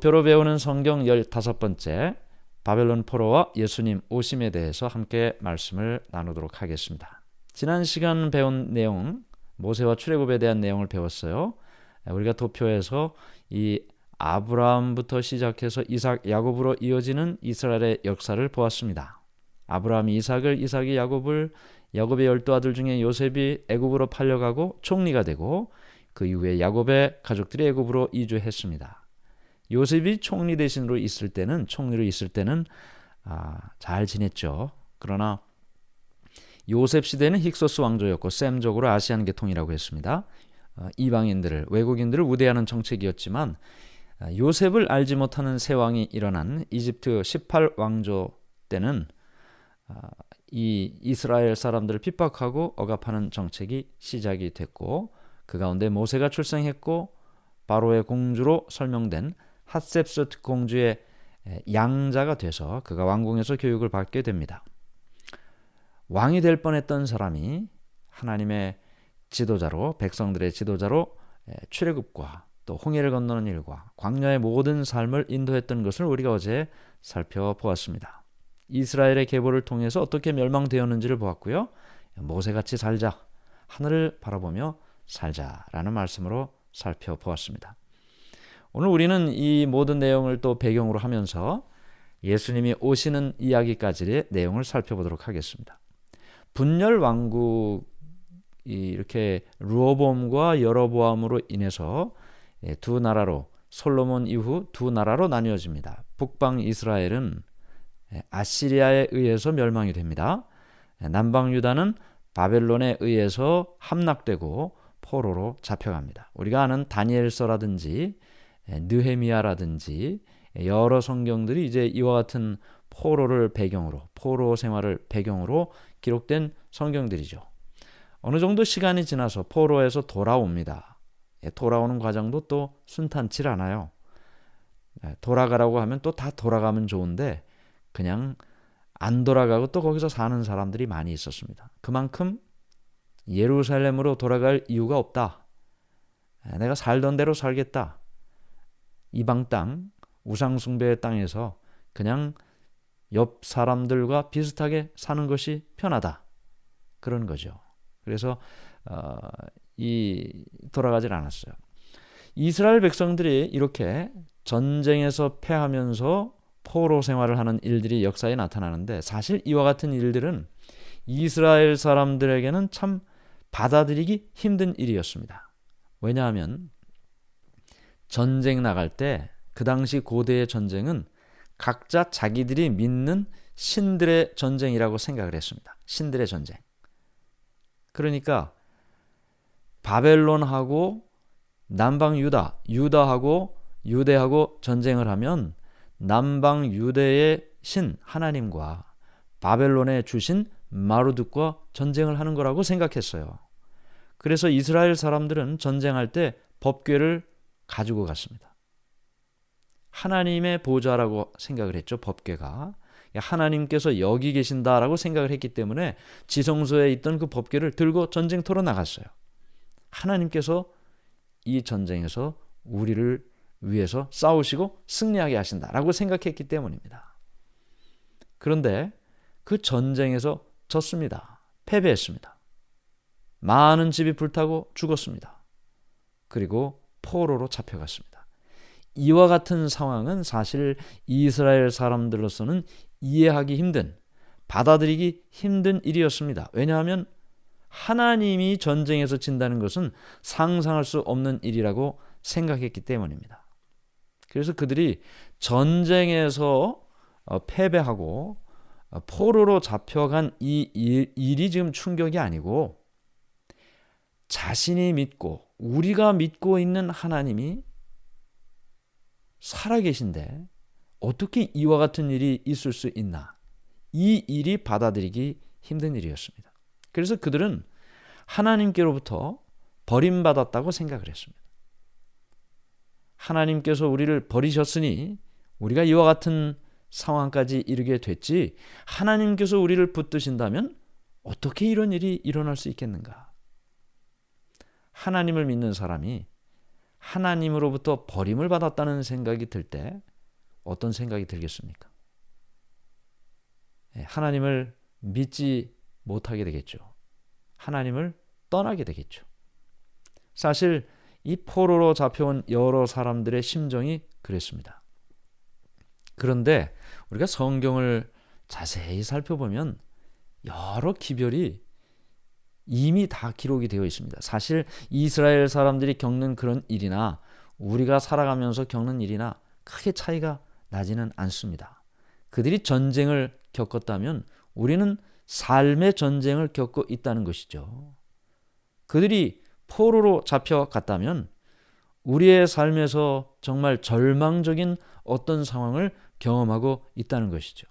도표로 배우는 성경 15번째 바벨론 포로와 예수님 오심에 대해서 함께 말씀을 나누도록 하겠습니다. 지난 시간 배운 내용 모세와 출애굽에 대한 내용을 배웠어요. 우리가 도표에서 이 아브라함부터 시작해서 이삭, 야곱으로 이어지는 이스라엘의 역사를 보았습니다. 아브라함이 이삭을, 이삭이 야곱을, 야곱의 열두 아들 중에 요셉이 애굽으로 팔려가고 총리가 되고 그 이후에 야곱의 가족들이 애굽으로 이주했습니다. 요셉이 총리 대신으로 있을 때는 총리로 있을 때는 아, 잘 지냈죠. 그러나 요셉 시대는 힉소스 왕조였고 셈적으로 아시안 계통이라고 했습니다. 어, 이방인들을 외국인들을 우대하는 정책이었지만 아, 요셉을 알지 못하는 새 왕이 일어난 이집트 18 왕조 때는 아, 이 이스라엘 사람들을 핍박하고 억압하는 정책이 시작이 됐고 그 가운데 모세가 출생했고 바로의 공주로 설명된 핫셉스트 공주의 양자가 돼서 그가 왕궁에서 교육을 받게 됩니다. 왕이 될 뻔했던 사람이 하나님의 지도자로 백성들의 지도자로 출애굽과 또 홍해를 건너는 일과 광야의 모든 삶을 인도했던 것을 우리가 어제 살펴보았습니다. 이스라엘의 계보를 통해서 어떻게 멸망되었는지를 보았고요. 모세같이 살자, 하늘을 바라보며 살자라는 말씀으로 살펴보았습니다. 오늘 우리는 이 모든 내용을 또 배경으로 하면서 예수님이 오시는 이야기까지의 내용을 살펴보도록 하겠습니다. 분열 왕국이 이렇게 루어봄과 여로보암으로 인해서 예, 두 나라로 솔로몬 이후 두 나라로 나뉘어집니다. 북방 이스라엘은 예, 아시리아에 의해서 멸망이 됩니다. 예, 남방 유다는 바벨론에 의해서 함락되고 포로로 잡혀갑니다. 우리가 아는 다니엘서라든지 느헤미야라든지 여러 성경들이 이제 이와 같은 포로를 배경으로 포로 생활을 배경으로 기록된 성경들이죠. 어느 정도 시간이 지나서 포로에서 돌아옵니다. 예, 돌아오는 과정도 또 순탄치 않아요. 예, 돌아가라고 하면 또 다 돌아가면 좋은데 그냥 안 돌아가고 또 거기서 사는 사람들이 많이 있었습니다. 그만큼 예루살렘으로 돌아갈 이유가 없다. 예, 내가 살던 대로 살겠다. 이방 땅, 우상숭배의 땅에서 그냥 옆 사람들과 비슷하게 사는 것이 편하다. 그런 거죠. 그래서 어, 이 돌아가질 않았어요. 이스라엘 백성들이 이렇게 전쟁에서 패하면서 포로 생활을 하는 일들이 역사에 나타나는데 사실 이와 같은 일들은 이스라엘 사람들에게는 참 받아들이기 힘든 일이었습니다. 왜냐하면 전쟁 나갈 때 그 당시 고대의 전쟁은 각자 자기들이 믿는 신들의 전쟁이라고 생각을 했습니다. 신들의 전쟁. 그러니까 바벨론하고 남방 유다, 유다하고 유대하고 전쟁을 하면 남방 유대의 신 하나님과 바벨론에 주신 마루드과 전쟁을 하는 거라고 생각했어요. 그래서 이스라엘 사람들은 전쟁할 때 법궤를 가지고 갔습니다. 하나님의 보좌라고 생각을 했죠, 법궤가. 하나님께서 여기 계신다라고 생각을 했기 때문에 지성소에 있던 그 법궤를 들고 전쟁터로 나갔어요. 하나님께서 이 전쟁에서 우리를 위해서 싸우시고 승리하게 하신다라고 생각했기 때문입니다. 그런데 그 전쟁에서 졌습니다. 패배했습니다. 많은 집이 불타고 죽었습니다. 그리고 포로로 잡혀갔습니다. 이와 같은 상황은 사실 이스라엘 사람들로서는 이해하기 힘든, 받아들이기 힘든 일이었습니다. 왜냐하면 하나님이 전쟁에서 진다는 것은 상상할 수 없는 일이라고 생각했기 때문입니다. 그래서 그들이 전쟁에서 어, 패배하고 어, 포로로 잡혀간 이 일이 지금 충격이 아니고 자신이 믿고 우리가 믿고 있는 하나님이 살아계신데 어떻게 이와 같은 일이 있을 수 있나? 이 일이 받아들이기 힘든 일이었습니다. 그래서 그들은 하나님께로부터 버림받았다고 생각을 했습니다. 하나님께서 우리를 버리셨으니 우리가 이와 같은 상황까지 이르게 됐지 하나님께서 우리를 붙드신다면 어떻게 이런 일이 일어날 수 있겠는가? 하나님을 믿는 사람이 하나님으로부터 버림을 받았다는 생각이 들 때 어떤 생각이 들겠습니까? 예, 하나님을 믿지 못하게 되겠죠. 하나님을 떠나게 되겠죠. 사실 이 포로로 잡혀온 여러 사람들의 심정이 그랬습니다. 그런데 우리가 성경을 자세히 살펴보면 여러 기별이 이미 다 기록이 되어 있습니다. 사실 이스라엘 사람들이 겪는 그런 일이나 우리가 살아가면서 겪는 일이나 크게 차이가 나지는 않습니다. 그들이 전쟁을 겪었다면 우리는 삶의 전쟁을 겪고 있다는 것이죠. 그들이 포로로 잡혀갔다면 우리의 삶에서 정말 절망적인 어떤 상황을 경험하고 있다는 것이죠.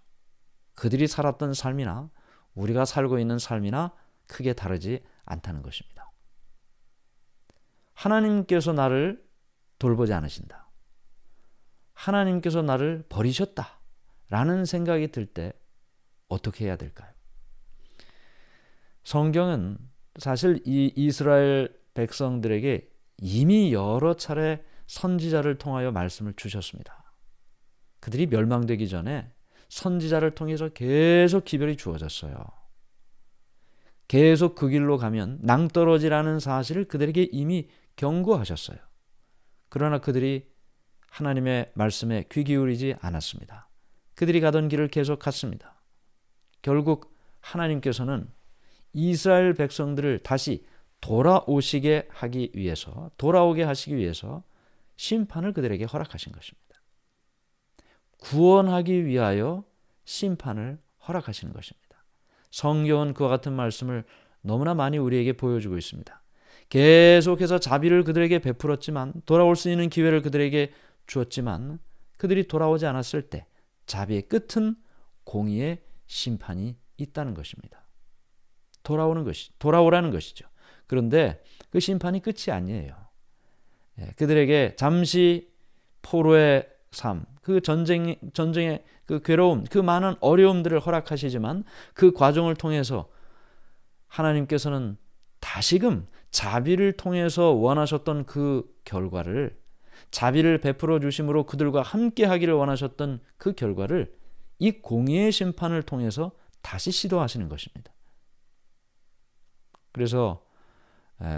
그들이 살았던 삶이나 우리가 살고 있는 삶이나 크게 다르지 않다는 것입니다. 하나님께서 나를 돌보지 않으신다. 하나님께서 나를 버리셨다. 라는 생각이 들 때 어떻게 해야 될까요? 성경은 사실 이 이스라엘 백성들에게 이미 여러 차례 선지자를 통하여 말씀을 주셨습니다. 그들이 멸망되기 전에 선지자를 통해서 계속 기별이 주어졌어요. 계속 그 길로 가면 낭떠러지라는 사실을 그들에게 이미 경고하셨어요. 그러나 그들이 하나님의 말씀에 귀 기울이지 않았습니다. 그들이 가던 길을 계속 갔습니다. 결국 하나님께서는 이스라엘 백성들을 다시 돌아오시게 하기 위해서, 돌아오게 하시기 위해서 심판을 그들에게 허락하신 것입니다. 구원하기 위하여 심판을 허락하시는 것입니다. 성경은 그와 같은 말씀을 너무나 많이 우리에게 보여주고 있습니다. 계속해서 자비를 그들에게 베풀었지만 돌아올 수 있는 기회를 그들에게 주었지만 그들이 돌아오지 않았을 때 자비의 끝은 공의의 심판이 있다는 것입니다. 돌아오는 것이 돌아오라는 것이죠. 그런데 그 심판이 끝이 아니에요. 예, 그들에게 잠시 포로의 삶, 그 전쟁 전쟁의 그 괴로움, 그 많은 어려움들을 허락하시지만 그 과정을 통해서 하나님께서는 다시금 자비를 통해서 원하셨던 그 결과를 자비를 베풀어 주심으로 그들과 함께 하기를 원하셨던 그 결과를 이 공의의 심판을 통해서 다시 시도하시는 것입니다. 그래서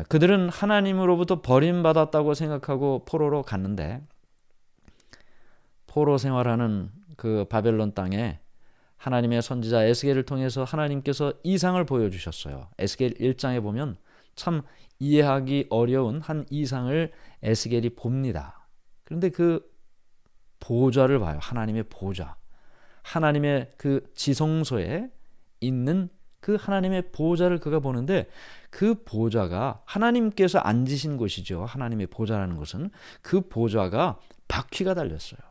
그들은 하나님으로부터 버림받았다고 생각하고 포로로 갔는데 포로 생활하는 그 바벨론 땅에 하나님의 선지자 에스겔을 통해서 하나님께서 이상을 보여주셨어요. 에스겔 1장에 보면 참 이해하기 어려운 한 이상을 에스겔이 봅니다. 그런데 그 보좌를 봐요. 하나님의 보좌. 하나님의 그 지성소에 있는 그 하나님의 보좌를 그가 보는데 그 보좌가 하나님께서 앉으신 곳이죠. 하나님의 보좌라는 것은 그 보좌가 바퀴가 달렸어요.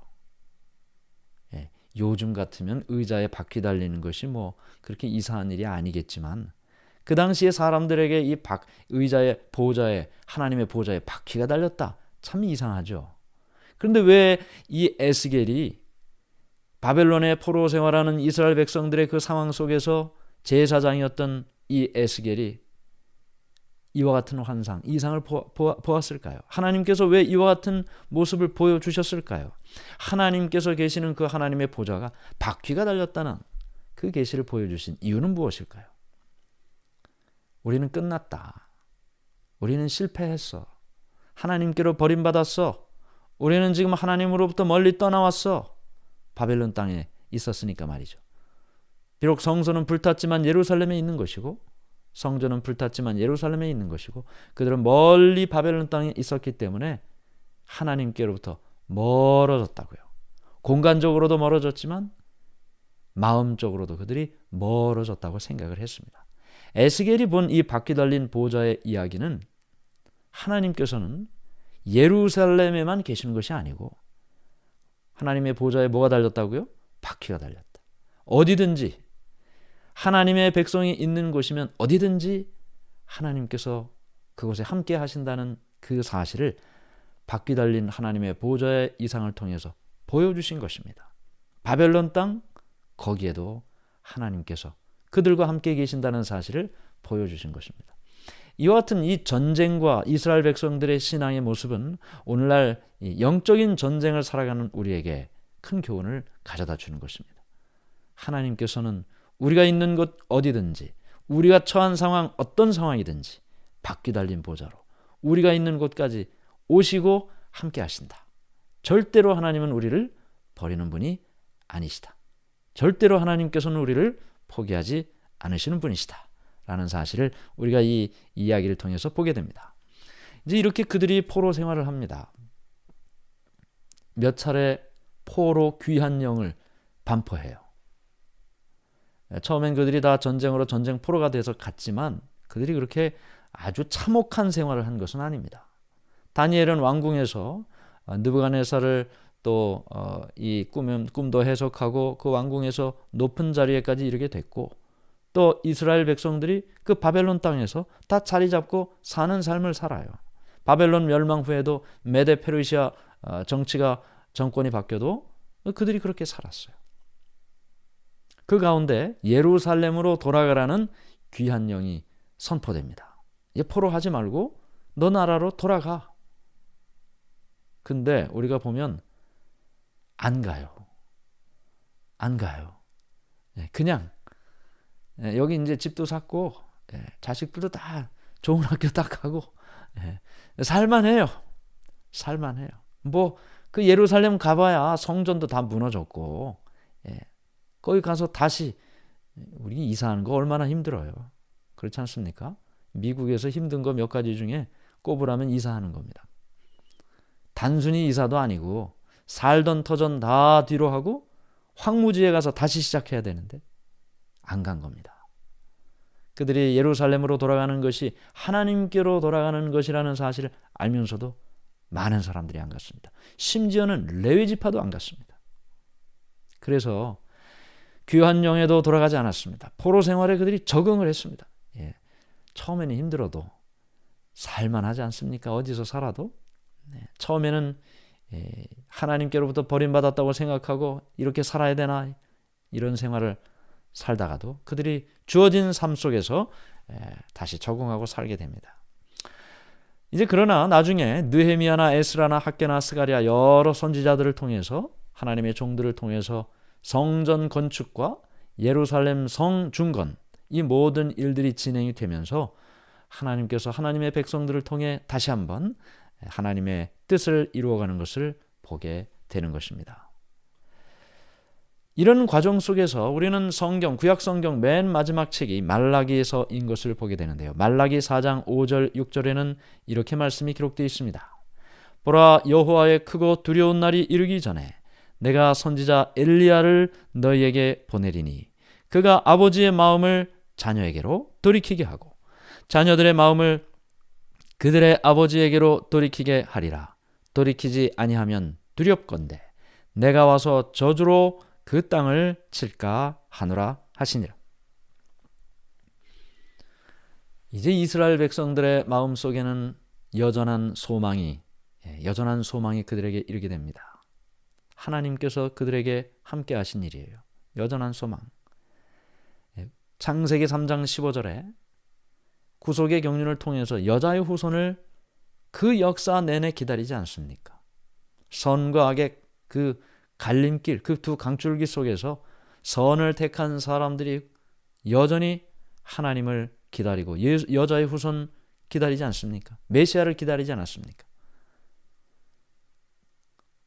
요즘 같으면 의자에 바퀴 달리는 것이 뭐 그렇게 이상한 일이 아니겠지만 그 당시에 사람들에게 이 박, 의자에 보좌에 하나님의 보좌에 바퀴가 달렸다. 참 이상하죠. 그런데 왜 이 에스겔이 바벨론의 포로 생활하는 이스라엘 백성들의 그 상황 속에서 제사장이었던 이 에스겔이 이와 같은 환상, 이상을 보았을까요? 하나님께서 왜 이와 같은 모습을 보여주셨을까요? 하나님께서 계시는 그 하나님의 보좌가 바퀴가 달렸다는 그 계시를 보여주신 이유는 무엇일까요? 우리는 끝났다. 우리는 실패했어. 하나님께로 버림받았어. 우리는 지금 하나님으로부터 멀리 떠나왔어. 바벨론 땅에 있었으니까 말이죠. 비록 성소는 불탔지만 예루살렘에 있는 것이고 성전은 불탔지만 예루살렘에 있는 것이고 그들은 멀리 바벨론 땅에 있었기 때문에 하나님께로부터 멀어졌다고요. 공간적으로도 멀어졌지만 마음적으로도 그들이 멀어졌다고 생각을 했습니다. 에스겔이 본 이 바퀴 달린 보좌의 이야기는 하나님께서는 예루살렘에만 계시는 것이 아니고 하나님의 보좌에 뭐가 달렸다고요? 바퀴가 달렸다. 어디든지 하나님의 백성이 있는 곳이면 어디든지 하나님께서 그곳에 함께 하신다는 그 사실을 바퀴 달린 하나님의 보좌의 이상을 통해서 보여주신 것입니다. 바벨론 땅 거기에도 하나님께서 그들과 함께 계신다는 사실을 보여주신 것입니다. 이와 같은 이 전쟁과 이스라엘 백성들의 신앙의 모습은 오늘날 영적인 전쟁을 살아가는 우리에게 큰 교훈을 가져다 주는 것입니다. 하나님께서는 우리가 있는 곳 어디든지 우리가 처한 상황 어떤 상황이든지 바퀴 달린 보좌로 우리가 있는 곳까지 오시고 함께 하신다. 절대로 하나님은 우리를 버리는 분이 아니시다. 절대로 하나님께서는 우리를 포기하지 않으시는 분이시다. 라는 사실을 우리가 이 이야기를 통해서 보게 됩니다. 이제 이렇게 그들이 포로 생활을 합니다. 몇 차례 포로 귀한 영을 반포해요. 처음엔 그들이 다 전쟁으로 전쟁 포로가 돼서 갔지만 그들이 그렇게 아주 참혹한 생활을 한 것은 아닙니다. 다니엘은 왕궁에서 느부갓네살을 또이 어, 꿈 꿈도 해석하고 그 왕궁에서 높은 자리에까지 이르게 됐고 또 이스라엘 백성들이 그 바벨론 땅에서 다 자리 잡고 사는 삶을 살아요. 바벨론 멸망 후에도 메데 페르시아 어, 정치가 정권이 바뀌어도 그들이 그렇게 살았어요. 그 가운데 예루살렘으로 돌아가라는 귀한 영이 선포됩니다. 이 포로하지 말고 너 나라로 돌아가. 근데 우리가 보면 안 가요. 안 가요. 예, 그냥 예, 여기 이제 집도 샀고 예, 자식들도 다 좋은 학교 딱 가고 살만해요. 살만해요. 뭐 그 예루살렘 가봐야 성전도 다 무너졌고 거기 가서 다시 우리 이사하는 거 얼마나 힘들어요. 그렇지 않습니까? 미국에서 힘든 거 몇 가지 중에 꼽으라면 이사하는 겁니다. 단순히 이사도 아니고 살던 터전 다 뒤로 하고 황무지에 가서 다시 시작해야 되는데 안 간 겁니다. 그들이 예루살렘으로 돌아가는 것이 하나님께로 돌아가는 것이라는 사실을 알면서도 많은 사람들이 안 갔습니다. 심지어는 레위 지파도 안 갔습니다. 그래서 귀한 영에도 돌아가지 않았습니다. 포로 생활에 그들이 적응을 했습니다. 예. 처음에는 힘들어도 살만하지 않습니까? 어디서 살아도 네. 처음에는 예. 하나님께로부터 버림받았다고 생각하고 이렇게 살아야 되나 이런 생활을 살다가도 그들이 주어진 삶 속에서 예. 다시 적응하고 살게 됩니다. 이제 그러나 나중에 느헤미야나 에스라나 학계나 스가리아 여러 선지자들을 통해서 하나님의 종들을 통해서 성전 건축과 예루살렘 성 중건 이 모든 일들이 진행이 되면서 하나님께서 하나님의 백성들을 통해 다시 한번 하나님의 뜻을 이루어가는 것을 보게 되는 것입니다. 이런 과정 속에서 우리는 성경, 구약 성경 맨 마지막 책이 말라기에서인 것을 보게 되는데요. 말라기 4장 5절, 6절에는 이렇게 말씀이 기록되어 있습니다. 보라 여호와의 크고 두려운 날이 이르기 전에 내가 선지자 엘리야를 너희에게 보내리니 그가 아버지의 마음을 자녀에게로 돌이키게 하고 자녀들의 마음을 그들의 아버지에게로 돌이키게 하리라. 돌이키지 아니하면 두렵건대 내가 와서 저주로 그 땅을 칠까 하노라 하시니라. 이제 이스라엘 백성들의 마음 속에는 여전한 소망이 예, 여전한 소망이 그들에게 이르게 됩니다. 하나님께서 그들에게 함께 하신 일이에요. 여전한 소망. 예, 창세기 3장 15절에 구속의 경륜을 통해서 여자의 후손을 그 역사 내내 기다리지 않습니까? 선과 악의 그 갈림길, 그 두 강줄기 속에서 선을 택한 사람들이 여전히 하나님을 기다리고 여자의 후손 기다리지 않습니까? 메시아를 기다리지 않았습니까?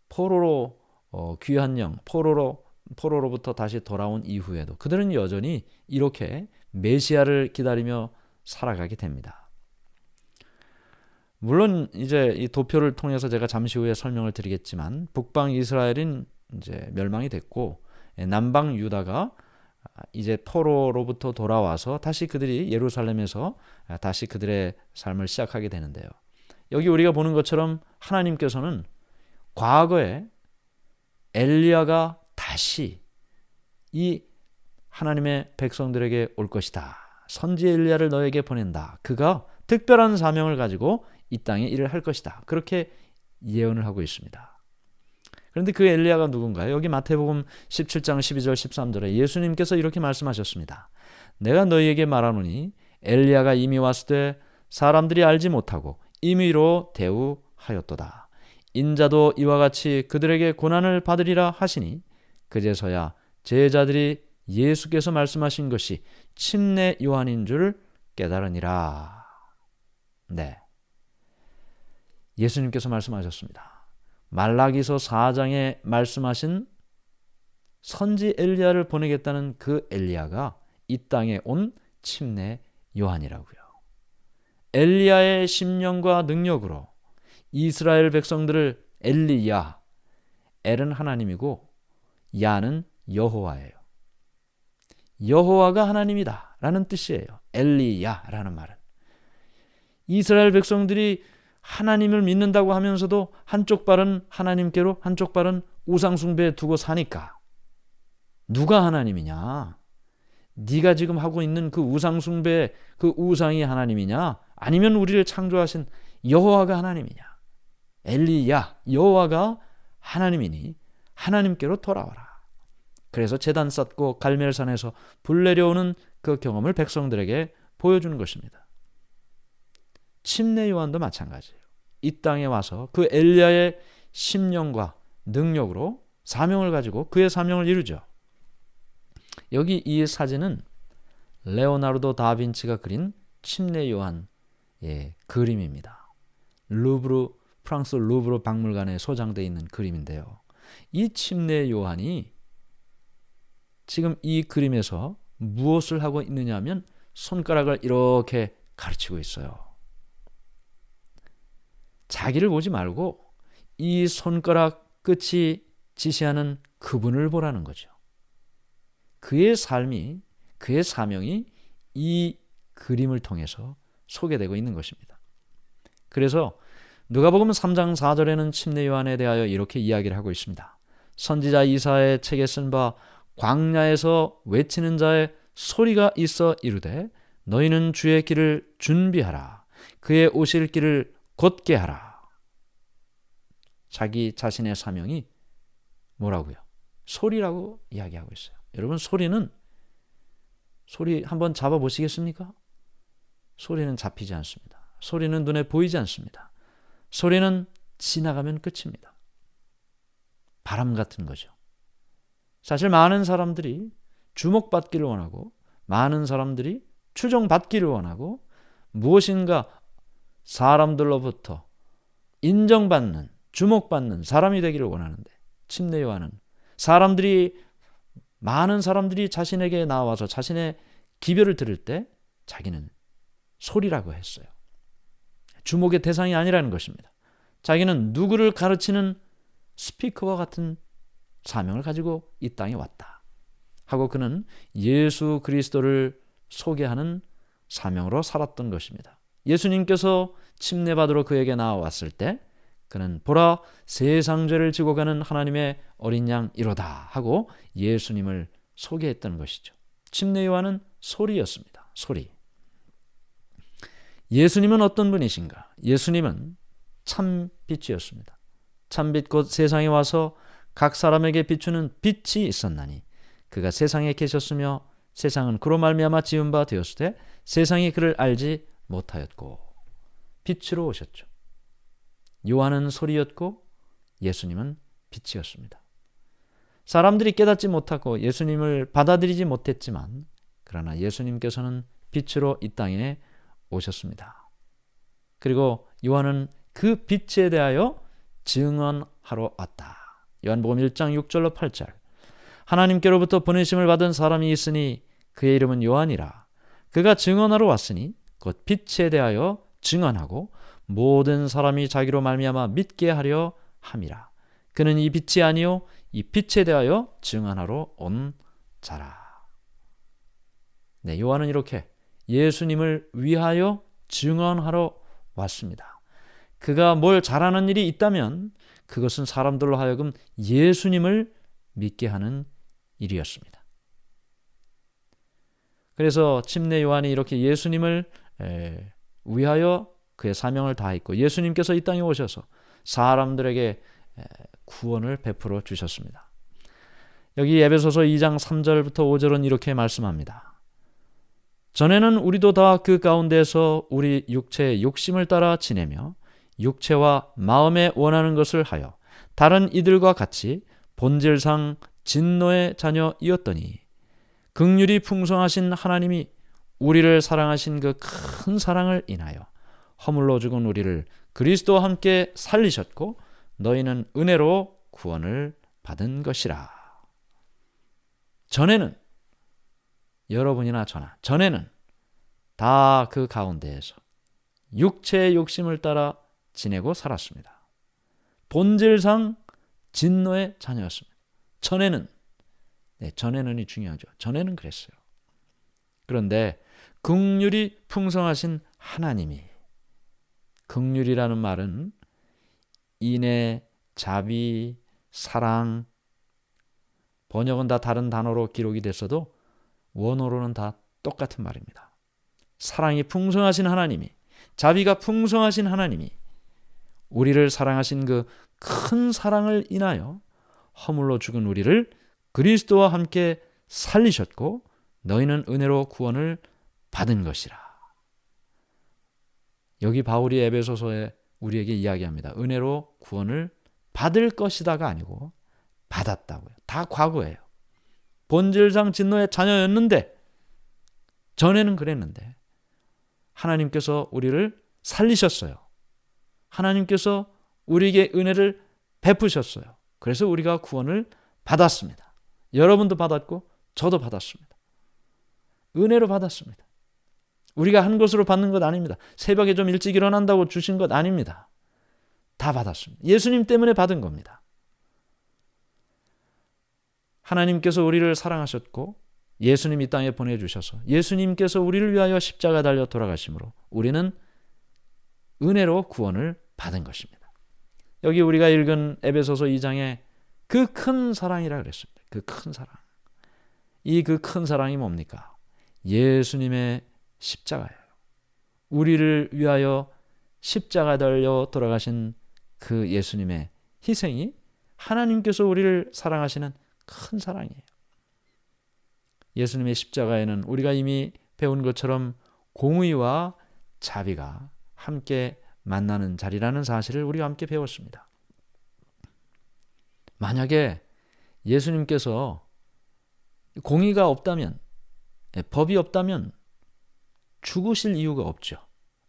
포로로 어, 귀한 영 포로로 포로로부터 다시 돌아온 이후에도 그들은 여전히 이렇게 메시아를 기다리며 살아가게 됩니다. 물론 이제 이 도표를 통해서 제가 잠시 후에 설명을 드리겠지만 북방 이스라엘은 이제 멸망이 됐고 예, 남방 유다가 이제 포로로부터 돌아와서 다시 그들이 예루살렘에서 다시 그들의 삶을 시작하게 되는데요. 여기 우리가 보는 것처럼 하나님께서는 과거에 엘리야가 다시 이 하나님의 백성들에게 올 것이다. 선지 엘리야를 너에게 보낸다. 그가 특별한 사명을 가지고 이 땅에 일을 할 것이다. 그렇게 예언을 하고 있습니다. 그런데 그 엘리야가 누군가요? 여기 마태복음 17장 12절 13절에 예수님께서 이렇게 말씀하셨습니다. 내가 너희에게 말하노니 엘리야가 이미 왔을 때 사람들이 알지 못하고 임의로 대우하였도다. 인자도 이와 같이 그들에게 고난을 받으리라 하시니 그제서야 제자들이 예수께서 말씀하신 것이 침례 요한인 줄 깨달으니라. 네. 예수님께서 말씀하셨습니다. 말라기서 4장에 말씀하신 선지 엘리야를 보내겠다는 그 엘리야가 이 땅에 온 침례 요한이라고요. 엘리야의 심령과 능력으로 이스라엘 백성들을 엘리야, 엘은 하나님이고 야는 여호와예요. 여호와가 하나님이다 라는 뜻이에요. 엘리야라는 말은. 이스라엘 백성들이 하나님을 믿는다고 하면서도 한쪽 발은 하나님께로 한쪽 발은 우상숭배에 두고 사니까 누가 하나님이냐? 네가 지금 하고 있는 그 우상숭배 그 우상이 하나님이냐? 아니면 우리를 창조하신 여호와가 하나님이냐? 엘리야 여호와가 하나님이니 하나님께로 돌아와라. 그래서 제단 쌓고 갈멜산에서 불 내려오는 그 경험을 백성들에게 보여주는 것입니다. 침례 요한도 마찬가지예요. 이 땅에 와서 그 엘리야의 심령과 능력으로 사명을 가지고 그의 사명을 이루죠. 여기 이 사진은 레오나르도 다빈치가 그린 침례 요한 의 그림입니다. 루브르 프랑스 루브르 박물관에 소장되어 있는 그림인데요. 이 침례 요한이 지금 이 그림에서 무엇을 하고 있느냐 하면 손가락을 이렇게 가르치고 있어요. 자기를 보지 말고 이 손가락 끝이 지시하는 그분을 보라는 거죠. 그의 삶이, 그의 사명이 이 그림을 통해서 소개되고 있는 것입니다. 그래서 누가복음 3장 4절에는 침례 요한에 대하여 이렇게 이야기를 하고 있습니다. 선지자 이사의 책에 쓴 바 광야에서 외치는 자의 소리가 있어 이르되 너희는 주의 길을 준비하라 그의 오실 길을 곧게 하라. 자기 자신의 사명이 뭐라고요? 소리라고 이야기하고 있어요. 여러분 소리는 소리 한번 잡아 보시겠습니까? 소리는 잡히지 않습니다. 소리는 눈에 보이지 않습니다. 소리는 지나가면 끝입니다. 바람 같은 거죠. 사실 많은 사람들이 주목받기를 원하고 많은 사람들이 추종받기를 원하고 무엇인가 사람들로부터 인정받는 주목받는 사람이 되기를 원하는데 침례 요한은 사람들이 많은 사람들이 자신에게 나와서 자신의 기별을 들을 때 자기는 소리라고 했어요. 주목의 대상이 아니라는 것입니다. 자기는 누구를 가르치는 스피커와 같은 사명을 가지고 이 땅에 왔다. 하고 그는 예수 그리스도를 소개하는 사명으로 살았던 것입니다. 예수님께서 침례받으러 그에게 나왔을 때 그는 보라 세상 죄를 지고 가는 하나님의 어린 양 이로다 하고 예수님을 소개했던 것이죠. 침례 요한은 소리였습니다. 소리. 예수님은 어떤 분이신가? 예수님은 참 빛이었습니다. 참빛 곧 세상에 와서 각 사람에게 비추는 빛이 있었나니 그가 세상에 계셨으며 세상은 그로 말미암아 지은 바 되었을 때 세상이 그를 알지 못하였고 빛으로 오셨죠. 요한은 소리였고 예수님은 빛이었습니다. 사람들이 깨닫지 못하고 예수님을 받아들이지 못했지만 그러나 예수님께서는 빛으로 이 땅에 오셨습니다. 그리고 요한은 그 빛에 대하여 증언하러 왔다. 요한복음 1장 6절로 8절. 하나님께로부터 보내심을 받은 사람이 있으니 그의 이름은 요한이라. 그가 증언하러 왔으니 곧 빛에 대하여 증언하고 모든 사람이 자기로 말미암아 믿게 하려 함이라. 그는 이 빛이 아니요 이 빛에 대하여 증언하러 온 자라. 네, 요한은 이렇게 예수님을 위하여 증언하러 왔습니다. 그가 뭘 잘하는 일이 있다면 그것은 사람들로 하여금 예수님을 믿게 하는 일이었습니다. 그래서 침례 요한이 이렇게 예수님을 위하여 그의 사명을 다했고 예수님께서 이 땅에 오셔서 사람들에게 구원을 베풀어 주셨습니다. 여기 에베소서 2장 3절부터 5절은 이렇게 말씀합니다. 전에는 우리도 다 그 가운데서 우리 육체의 욕심을 따라 지내며 육체와 마음에 원하는 것을 하여 다른 이들과 같이 본질상 진노의 자녀이었더니 극률이 풍성하신 하나님이 우리를 사랑하신 그 큰 사랑을 인하여 허물로 죽은 우리를 그리스도와 함께 살리셨고 너희는 은혜로 구원을 받은 것이라. 전에는 여러분이나 저나 전에는 다 그 가운데에서 육체의 욕심을 따라 지내고 살았습니다. 본질상 진노의 자녀였습니다. 전에는 네, 전에는이 중요하죠. 전에는 그랬어요. 그런데 극률이 풍성하신 하나님이 극률이라는 말은 인애, 자비, 사랑 번역은 다 다른 단어로 기록이 됐어도 원어로는 다 똑같은 말입니다. 사랑이 풍성하신 하나님이 자비가 풍성하신 하나님이 우리를 사랑하신 그 큰 사랑을 인하여 허물로 죽은 우리를 그리스도와 함께 살리셨고 너희는 은혜로 구원을 받은 것이라. 여기 바울이 에베소서에 우리에게 이야기합니다. 은혜로 구원을 받을 것이다가 아니고 받았다고요. 다 과거예요. 본질상 진노의 자녀였는데 전에는 그랬는데 하나님께서 우리를 살리셨어요. 하나님께서 우리에게 은혜를 베푸셨어요. 그래서 우리가 구원을 받았습니다. 여러분도 받았고 저도 받았습니다. 은혜로 받았습니다. 우리가 한 것으로 받는 것 아닙니다. 새벽에 좀 일찍 일어난다고 주신 것 아닙니다. 다 받았습니다. 예수님 때문에 받은 겁니다. 하나님께서 우리를 사랑하셨고 예수님 이 땅에 보내주셔서 예수님께서 우리를 위하여 십자가 달려 돌아가심으로 우리는 은혜로 구원을 받은 것입니다. 여기 우리가 읽은 에베소서 2장에 그 큰 사랑이라 그랬습니다. 그 큰 사랑. 이 그 큰 사랑이 뭡니까? 예수님의 십자가예요. 우리를 위하여 십자가 달려 돌아가신 그 예수님의 희생이 하나님께서 우리를 사랑하시는 큰 사랑이에요. 예수님의 십자가에는 우리가 이미 배운 것처럼 공의와 자비가 함께 만나는 자리라는 사실을 우리가 함께 배웠습니다. 만약에 예수님께서 공의가 없다면, 예, 법이 없다면 죽으실 이유가 없죠.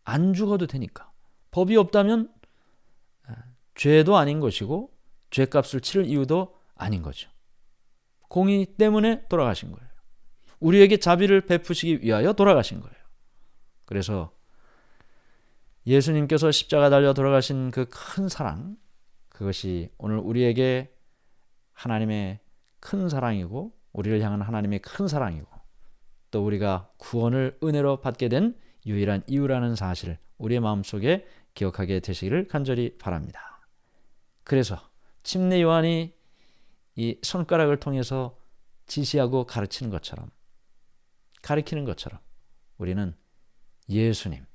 안 죽어도 되니까. 법이 없다면 예, 죄도 아닌 것이고 죄값을 치를 이유도 아닌 거죠. 공의 때문에 돌아가신 거예요. 우리에게 자비를 베푸시기 위하여 돌아가신 거예요. 그래서 예수님께서 십자가 달려 돌아가신 그 큰 사랑, 그것이 오늘 우리에게 하나님의 큰 사랑이고, 우리를 향한 하나님의 큰 사랑이고, 또 우리가 구원을 은혜로 받게 된 유일한 이유라는 사실을 우리의 마음속에 기억하게 되시기를 간절히 바랍니다. 그래서 침례 요한이 이 손가락을 통해서 지시하고 가르치는 것처럼 가르치는 것처럼 우리는 예수님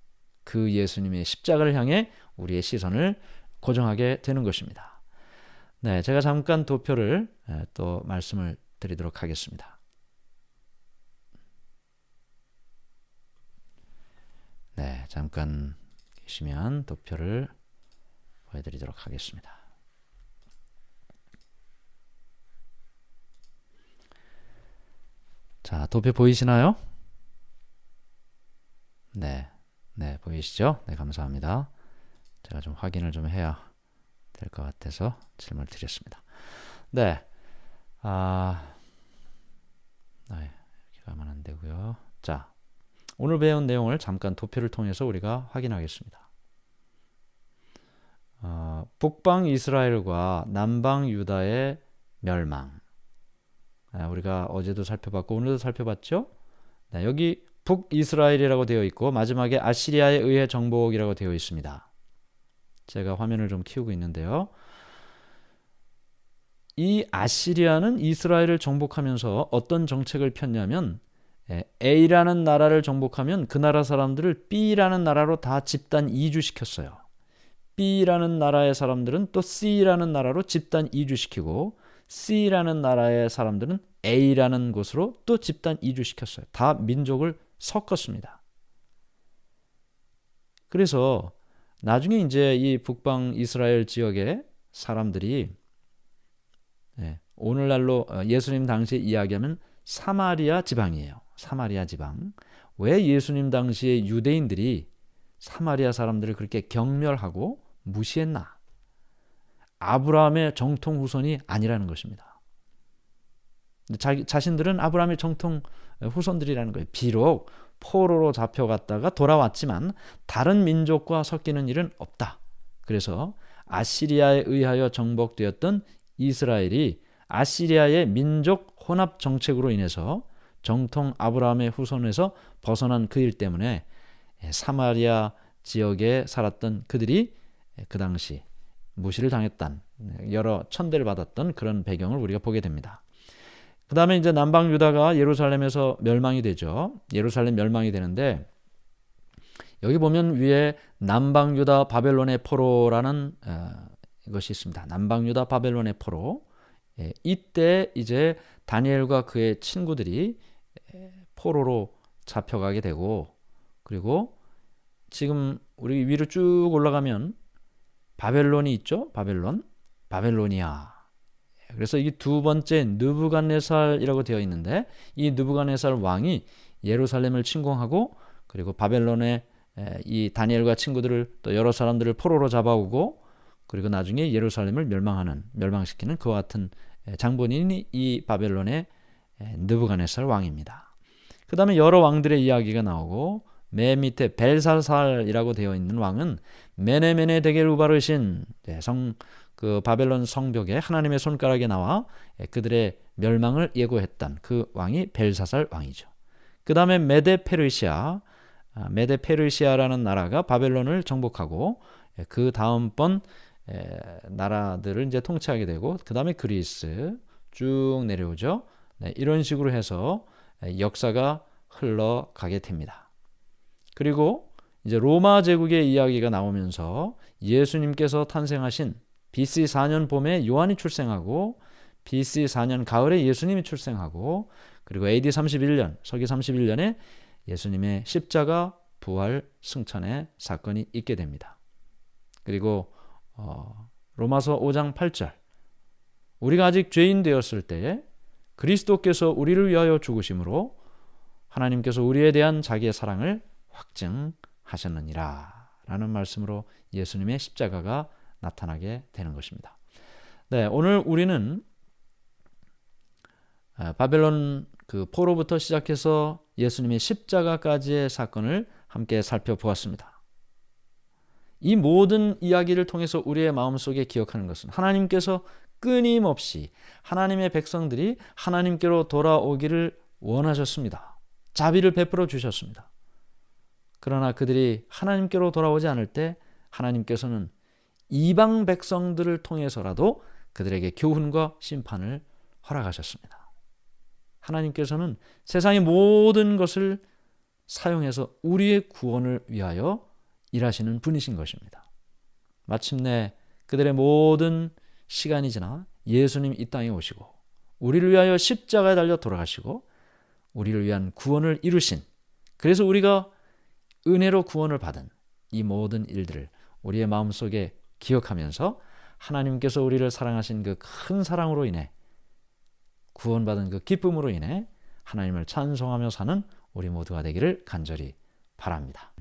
그 예수님의 십자가를 향해 우리의 시선을 고정하게 되는 것입니다. 네, 제가 잠깐 도표를 또 말씀을 드리도록 하겠습니다. 네, 잠깐 계시면 도표를 보여드리도록 하겠습니다. 자, 도표 보이시나요? 네. 네, 보이시죠? 네, 감사합니다. 제가 좀 확인을 좀 해야 될 것 같아서 질문을 드렸습니다. 네. 아, 네, 이렇게 가면 안 되고요. 자, 오늘 배운 내용을 잠깐 도표를 통해서 우리가 확인하겠습니다. 어, 북방 이스라엘과 남방 유다의 멸망. 아, 우리가 어제도 살펴봤고 오늘도 살펴봤죠. 네, 여기 북이스라엘이라고 되어 있고 마지막에 아시리아에 의해 정복이라고 되어 있습니다. 제가 화면을 좀 키우고 있는데요. 이 아시리아는 이스라엘을 정복하면서 어떤 정책을 폈냐면 예, A라는 나라를 정복하면 그 나라 사람들을 B라는 나라로 다 집단 이주시켰어요. B라는 나라의 사람들은 또 C라는 나라로 집단 이주시키고 C라는 나라의 사람들은 A라는 곳으로 또 집단 이주시켰어요. 다 민족을 섞었습니다. 그래서 나중에 이제 이 북방 이스라엘 지역의 사람들이 예, 오늘날로 어, 예수님 당시에 이야기하면 사마리아 지방이에요. 사마리아 지방. 왜 예수님 당시에 유대인들이 사마리아 사람들을 그렇게 경멸하고 무시했나? 아브라함의 정통 후손이 아니라는 것입니다. 자기 자신들은 아브라함의 정통 후손들이라는 거예요. 비록 포로로 잡혀갔다가 돌아왔지만 다른 민족과 섞이는 일은 없다. 그래서 아시리아에 의하여 정복되었던 이스라엘이 아시리아의 민족 혼합 정책으로 인해서 정통 아브라함의 후손에서 벗어난 그 일 때문에 사마리아 지역에 살았던 그들이 그 당시 무시를 당했던 여러 천대를 받았던 그런 배경을 우리가 보게 됩니다. 그 다음에 이제 남방 유다가 예루살렘에서 멸망이 되죠. 예루살렘 멸망이 되는데 여기 보면 위에 남방 유다 바벨론의 포로라는 어, 것이 있습니다. 남방 유다 바벨론의 포로. 예, 이때 이제 다니엘과 그의 친구들이 포로로 잡혀가게 되고 그리고 지금 우리 위로 쭉 올라가면 바벨론이 있죠. 바벨론. 바벨로니아. 그래서 이게 두 번째 느부갓네살이라고 되어 있는데 이 느부갓네살 왕이 예루살렘을 침공하고 그리고 바벨론의 이 다니엘과 친구들을 또 여러 사람들을 포로로 잡아오고 그리고 나중에 예루살렘을 멸망하는 멸망시키는 그와 같은 장본인이 이 바벨론의 느부갓네살 왕입니다. 그 다음에 여러 왕들의 이야기가 나오고 맨 밑에 벨사살이라고 되어 있는 왕은 메네메네 대겔 우바르신 성, 그 바벨론 성벽에 하나님의 손가락에 나와 그들의 멸망을 예고했던 그 왕이 벨사살 왕이죠. 그 다음에 메데 페르시아, 아, 메데 페르시아라는 나라가 바벨론을 정복하고 그 다음번 나라들을 이제 통치하게 되고 그 다음에 그리스 쭉 내려오죠. 네, 이런 식으로 해서 역사가 흘러가게 됩니다. 그리고 이제 로마 제국의 이야기가 나오면서 예수님께서 탄생하신 BC 4년 봄에 요한이 출생하고 BC 4년 가을에 예수님이 출생하고 그리고 AD 31년 서기 31년에 예수님의 십자가 부활 승천의 사건이 있게 됩니다. 그리고 어, 로마서 5장 8절 우리가 아직 죄인 되었을 때 그리스도께서 우리를 위하여 죽으심으로 하나님께서 우리에 대한 자기의 사랑을 확증하셨느니라 라는 말씀으로 예수님의 십자가가 나타나게 되는 것입니다. 네, 오늘 우리는 아, 바벨론 그 포로부터 시작해서 예수님의 십자가까지의 사건을 함께 살펴보았습니다. 이 모든 이야기를 통해서 우리의 마음속에 기억하는 것은 하나님께서 끊임없이 하나님의 백성들이 하나님께로 돌아오기를 원하셨습니다. 자비를 베풀어 주셨습니다. 그러나 그들이 하나님께로 돌아오지 않을 때 하나님께서는 이방 백성들을 통해서라도 그들에게 교훈과 심판을 허락하셨습니다. 하나님께서는 세상의 모든 것을 사용해서 우리의 구원을 위하여 일하시는 분이신 것입니다. 마침내 그들의 모든 시간이 지나 예수님 이 땅에 오시고 우리를 위하여 십자가에 달려 돌아가시고 우리를 위한 구원을 이루신 그래서 우리가 은혜로 구원을 받은 이 모든 일들을 우리의 마음속에 기억하면서 하나님께서 우리를 사랑하신 그 큰 사랑으로 인해 구원받은 그 기쁨으로 인해 하나님을 찬송하며 사는 우리 모두가 되기를 간절히 바랍니다.